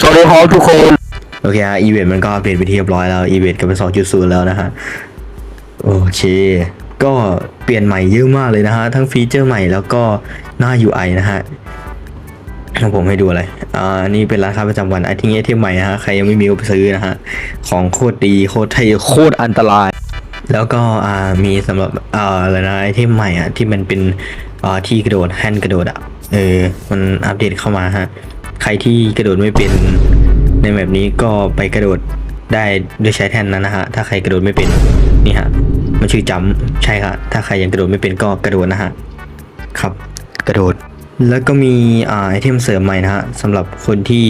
สวัสดีครับทุกคน โอเคฮะอีเวนต์มันก็อัปเดตไปที่เรียบร้อยแล้วอีเวนต์ก็เป็น 2.0 แล้วนะฮะ โอเค ก็เปลี่ยนใหม่เยอะมากเลยนะฮะ ทั้งฟีเจอร์ใหม่แล้วก็หน้า UI นะฮะให้ผมให้ดูอะไร อ่า นี่เป็นร้านค้าประจำวันไอทิ้งไอเทมใหม่ฮะ ใครยังไม่มีก็ไปซื้อนะฮะ ของโคตรดี โคตรเท่โคตรอันตราย แล้วก็ อ่า มีสำหรับ อ่า อะไรนะ ไอเทมใหม่อะ ที่มันเป็น อ่า ที่กระโดด แฮนด์กระโดดอะ เออ มันอัปเดตเข้ามาฮะ ใครที่กระโดดไม่เป็นในแบบนี้ก็ไปกระโดดได้ด้วยใช้แท่นนั้นนะฮะ ถ้าใครกระโดดไม่เป็นนี่ฮะ มันชื่อจัมใช่ครับถ้าใครยังกระโดดไม่เป็นก็กระโดดนะฮะ ครับ กระโดด แล้วก็มีอ่าไอเทมเสริมใหม่นะฮะสำหรับคนที่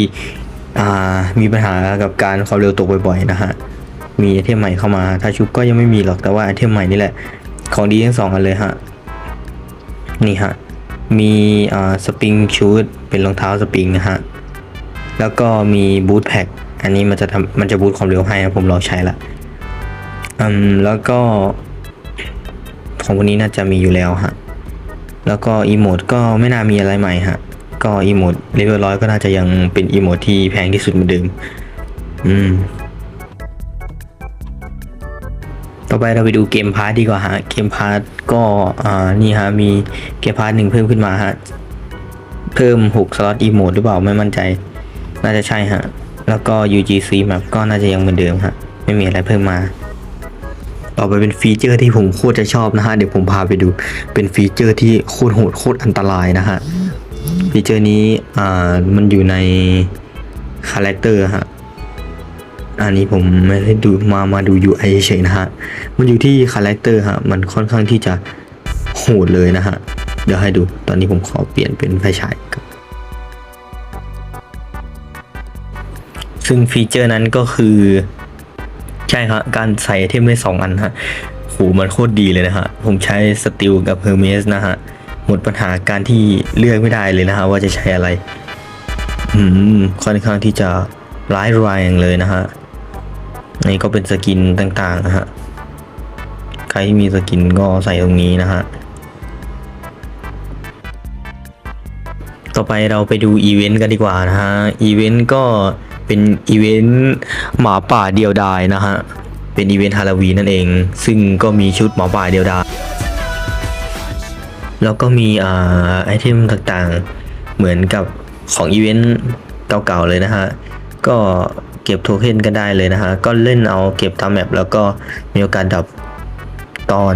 อ่ามีปัญหากับการความเร็วตกบ่อยๆนะฮะ มีไอเทมใหม่เข้ามา ถ้าชุบก็ยังไม่มีหรอก แต่ว่าไอเทมใหม่นี่แหละ ของดีทั้งสองอันเลยฮะ นี่ฮะ มีสปริงชูดเป็นรองเท้าสปริงนะฮะ แล้วก็มีบูทแพ็คอันนี้มันจะทำมันจะบูทความเร็วให้นะผมลองใช้ละอืมแล้วก็ ของพวกนี้น่าจะมีอยู่แล้วฮะ แล้วก็อีโมดก็ไม่น่ามีอะไรใหม่ฮะ ก็อีโมดเลเวลร้อยก็น่าจะยังเป็นอีโมดที่แพงที่สุดเหมือนเดิม อืม ไปเราไปดูเกมพาร์ทดีกว่าฮะ เกมพาร์ทก็อ่านี่ฮะมีเกมพาร์ทหนึ่งเพิ่มขึ้นมาฮะ เพิ่ม6สล็อตอีโมดหรือเปล่าไม่มั่นใจ น่าจะใช่ฮะ แล้วก็ UGC map ก็น่าจะยังเหมือนเดิมฮะ ไม่มีอะไรเพิ่มมา ต่อไปเป็นฟีเจอร์ที่ผมโคตรจะชอบนะฮะ เดี๋ยวผมพาไปดู เป็นฟีเจอร์ที่โคตรโหดโคตรอันตรายนะฮะ ฟีเจอร์นี้อ่ามันอยู่ในคาแรคเตอร์ฮะ อันนี้ผมไม่ได้ดูมามาดู UI เฉยๆนะฮะ มันอยู่ที่คาแรคเตอร์ฮะ มันค่อนข้างที่จะโหดเลยนะฮะ เดี๋ยวให้ดู ตอนนี้ผมขอเปลี่ยนเป็นไฟฉายครับซึ่งฟีเจอร์นั้นก็คือ ใช่ครับการใส่ไอเทมได้สองอันฮะโหมันโคตรดีเลยนะฮะ ผมใช้สติลกับเฮอร์เมสนะฮะ หมดปัญหาการที่เลือกไม่ได้เลยนะฮะ ว่าจะใช้อะไร อืม ค่อนข้างที่จะร้ายแรงเลยนะฮะ นี่ก็เป็นสกินต่างๆนะฮะ ใครที่มีสกินก็ใส่ตรงนี้นะฮะ ต่อไปเราไปดูอีเวนต์กันดีกว่านะฮะ อีเวนต์ก็เป็นอีเวนต์หมาป่าเดียวดายนะฮะ เป็นอีเวนต์ฮาโลวีนนั่นเอง ซึ่งก็มีชุดหมาป่าเดียวดาย แล้วก็มีอ่าไอเทมต่างๆ เหมือนกับของอีเวนต์เก่าๆเลยนะฮะ ก็ เก็บโทเค็นก็ได้เลยนะฮะ ก็เล่นเอาเก็บตามแมปแล้วก็มีโอกาสดับตอน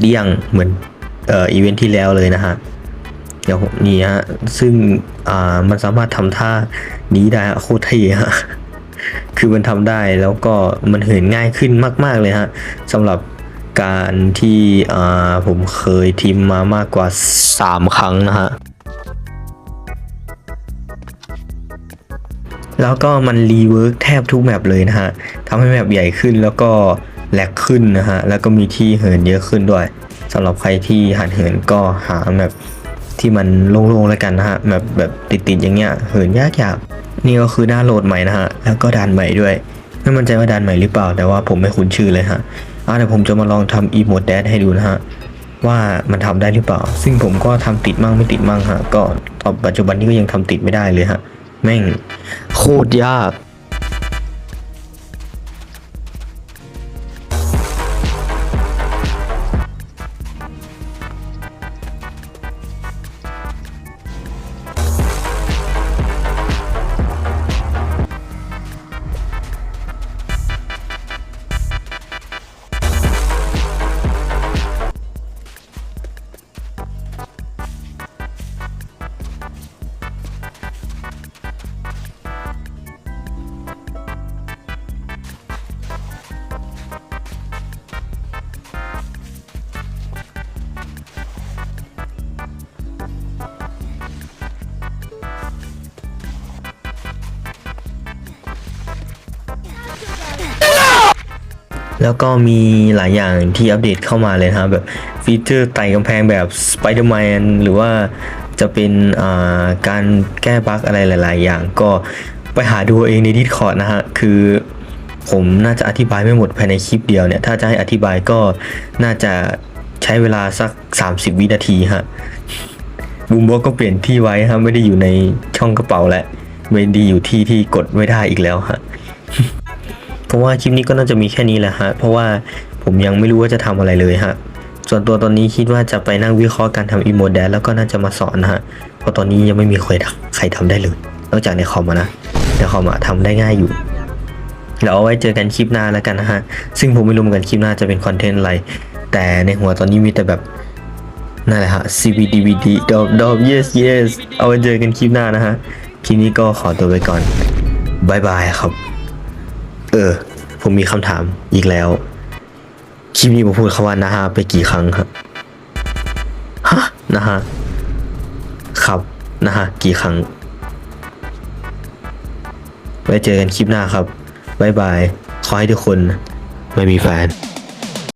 เดี่ยงเหมือนเอ่ออีเวนต์ที่แล้วเลยนะฮะ เดี๋ยวนี่ฮะ ซึ่งอ่ามันสามารถทำท่านี้ได้โคตรเท่ฮะ คือมันทำได้แล้วก็มันเหินง่ายขึ้นมาก ๆเลยฮะสำหรับการที่อ่าผมเคยทีมมามากกว่า 3 ครั้งนะฮะ แล้วก็มันรีเวิร์กแทบทุกแมปเลยนะฮะทำให้แมปใหญ่ขึ้นแล้วก็แหลกขึ้นนะฮะ แล้วก็มีที่เหินเยอะขึ้นด้วยสำหรับใครที่หัดเหินก็หาแมปที่มันโล่งๆแล้วกันนะฮะแมปแบบติดๆอย่างเงี้ยเหินยากๆนี่ก็คือหน้าโหลดใหม่นะฮะ แล้วก็ด่านใหม่ด้วย ไม่มั่นใจว่าด่านใหม่หรือเปล่า แต่ว่าผมไม่คุ้นชื่อเลยฮะอะเดี๋ยวผมจะมาลองทำอีโมดแดดให้ดูนะฮะว่ามันทำได้หรือเปล่า ซึ่งผมก็ทำติดมั่งไม่ติดมั่งฮะ ก็ตอนปัจจุบันนี้ก็ยังทำติดไม่ได้เลยฮะ แม่ง โคตรยาก แล้วก็มีหลายอย่างที่อัปเดตเข้ามาเลยนะครับแบบฟีเจอร์ไต่กำแพงแบบ Spider-Man หรือว่าจะเป็นการแก้บั๊กอะไรหลาย ๆ อย่าง ก็ไปหาดูเองใน Discord นะฮะ คือผมน่าจะอธิบายไม่หมดภายในคลิปเดียวเนี่ย ถ้าจะให้อธิบายก็น่าจะใช้เวลาสัก 30 วินาทีฮะบูมบ็อกก็เปลี่ยนที่ไว้ฮะไม่ได้อยู่ในช่องกระเป๋าแล้วไม่ดีอยู่ที่ที่กดไม่ได้อีกแล้วฮะ เพราะว่าคลิปนี้ก็น่าจะมีแค่นี้แหละฮะ เพราะว่าผมยังไม่รู้ว่าจะทำอะไรเลยฮะ ส่วนตัวตอนนี้คิดว่าจะไปนั่งวิเคราะห์การทำอีโมดแดแล้วก็น่าจะมาสอนนะฮะ เพราะตอนนี้ยังไม่มีใครทำใครทำได้เลย นอกจากในคอมนะในคอมอะทำได้ง่ายอยู่เดี๋ยวเอาไว้เจอกันคลิปหน้าแล้วกันนะฮะ ซึ่งผมไม่รู้เหมือนกันคลิปหน้าจะเป็นคอนเทนต์อะไร แต่ในหัวตอนนี้มีแต่แบบนั่นแหละฮะ CVDVD ดอบดอบ yes yes เอาไว้เจอกันคลิปหน้านะฮะ คลิปนี้ก็ขอตัวไปก่อนบายบายครับ เออ ผมมีคำถามอีกแล้ว คลิปนี้ผมพูดคำว่านะฮะไปกี่ครั้งครับ ฮะนะฮะ ครับนะฮะกี่ครั้ง ไว้เจอกันคลิปหน้าครับ บ๊ายบาย ขอให้ทุกคนไม่มีแฟน